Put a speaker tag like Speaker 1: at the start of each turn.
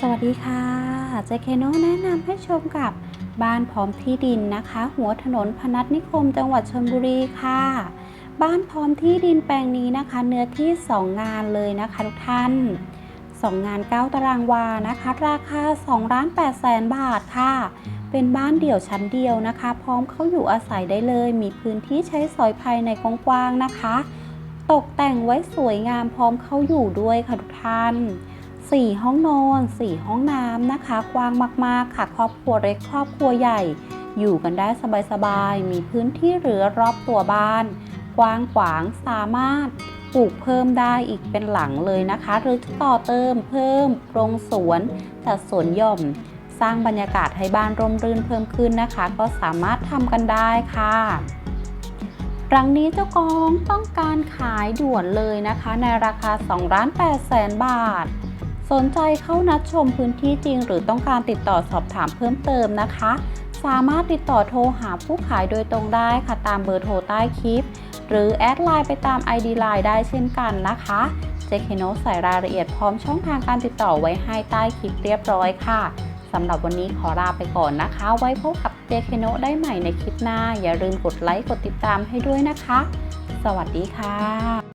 Speaker 1: สวัสดีค่ะเจเคโนแนะนำให้ชมกับบ้านพร้อมที่ดินนะคะ หัวถนนพนัสนิคมจังหวัดชลบุรีค่ะ บ้านพร้อมที่ดินแปลงนี้นะคะ เนื้อที่ 2 งานเลยนะคะทุกท่าน 2 งาน 9 ตารางวานะคะ ราคา2ล้าน8แสนบาทค่ะ เป็นบ้านเดี่ยวชั้นเดียวนะคะ พร้อมเข้าอยู่อาศัยได้เลย มีพื้นที่ใช้สอยภายในกว้างๆนะคะ ตกแต่งไว้สวยงามพร้อมเข้าอยู่ด้วยค่ะทุกท่าน 4 ห้องนอน 4 ห้องน้ำนะคะ กว้างมากๆ ค่ะ ครอบครัวเล็กครอบครัวใหญ่ อยู่กันได้สบายๆ มีพื้นที่เหลือรอบตัวบ้าน กว้างขวางสามารถปลูกเพิ่มได้อีกเป็นหลังเลยนะคะ หรือจะต่อเติมเพิ่มโรงสวนจัดสวนหย่อม สร้างบรรยากาศให้บ้านร่มรื่นเพิ่มขึ้นนะคะ ก็สามารถทำกันได้ค่ะรังนี้เจ้าของต้องการขายด่วนเลยนะคะ ในราคา2ล้าน8แสนบาท สนใจเข้านัดชมพื้นที่จริง หรือต้องการติดต่อสอบถามเพิ่มเติมนะคะ สามารถติดต่อโทรหาผู้ขายโดยตรงได้ค่ะตามเบอร์โทรใต้คลิป หรือแอดไลน์ไปตาม ID ไลน์ได้เช่นกันนะคะเจคโนใส่รายละเอียดพร้อมช่องทางการติดต่อไว้ให้ใต้คลิปเรียบร้อยค่ะสำหรับวันนี้ขอลาไปก่อนนะคะ ไว้พบกับเจคโนได้ใหม่ในคลิปหน้า อย่าลืมกดไลค์กดติดตามให้ด้วยนะคะ สวัสดีค่ะ